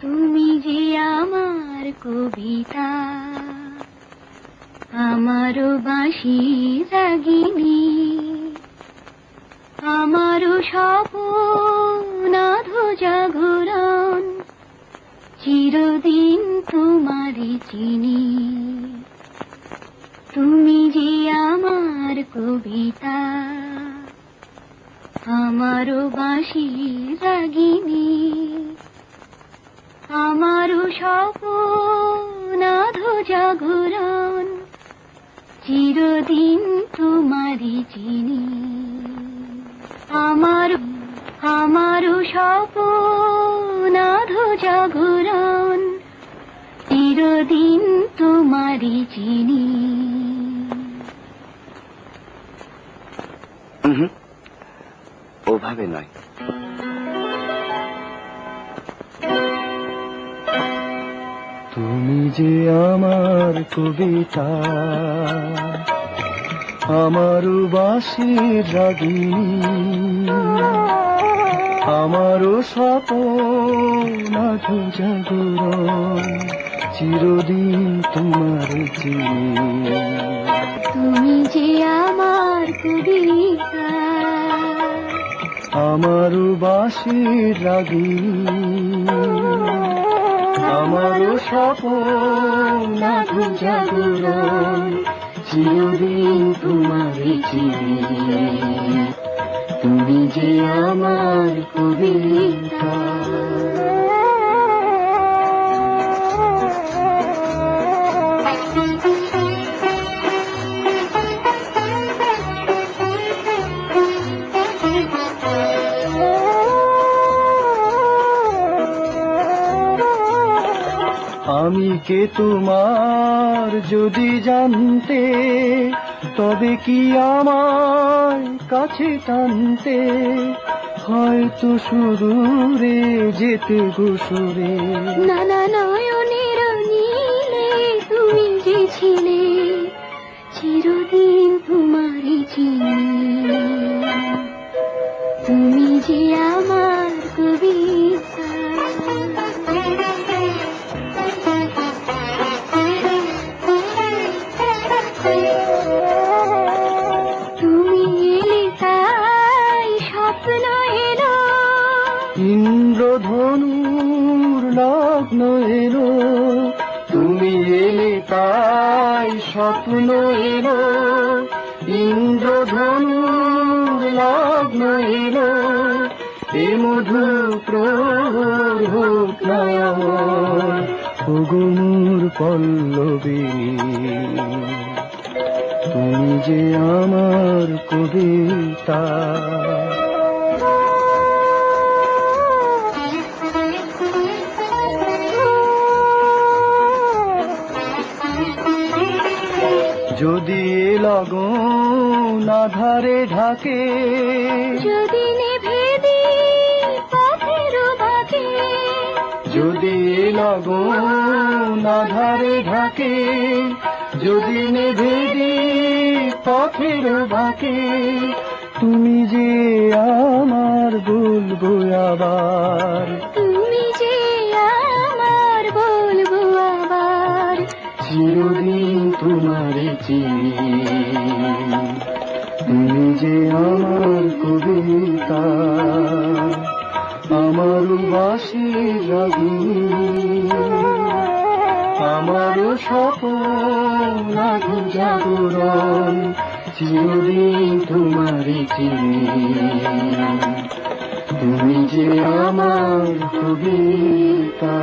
তুমি যে আমার কবিতা, আমারও বাঁশি রাগিনী, আমারও স্বপ্ন জাগরণ চিরদিন তোমারই চিনি। তুমি যে আমার কবিতা আমারও বাঁশি রাগিনী আমারও স্বপ্ন জাগরণ চিরদিন তোমারই চিনি। আমার আমারও স্বপ্ন জাগরণ চিরদিন তোমারই চিনি। উহুম, ওভাবে নয়। তুমি যে আমার কবিতা আমার বাসির রাগিনী আমারও স্বপ্ন জাগরণ চিরদিন তোমার চিনি তুমি যে আমার কবিতা আমারও বাসির লাগি আমারও স্বপ্ন চিরদিন তোমার তুমি যে আমার কবিতা। আমি কে তোমার যদি জানতে, তবে কি আমার কাছে টানতে? হয়তো সুদূরে যেতে গোসরে নানা নয়নের নীলে তুমি যে ছিলে লগ্ন এলো, তুমি এলে তাই স্বপ্ন এলো, ইন্দ্রধনুর লগ্ন এলো, এ মধু ওগুমুর পল্লবী তুমি যে আমার কবিতা যদি লগন আধারে ঢাকে যদি নেভে পথের বাঁকে যদি লগন আধারে ঢাকে যদি নেভে দি পথের বাঁকে তুমি যে আমার বলব আবার। চিনি তুমি যে আমার কবিতা, আমার বাসি রাগিনী আমার স্বপ্ন জাগরণ চিরদিন তোমার চিনি। তুমি যে আমার কবিতা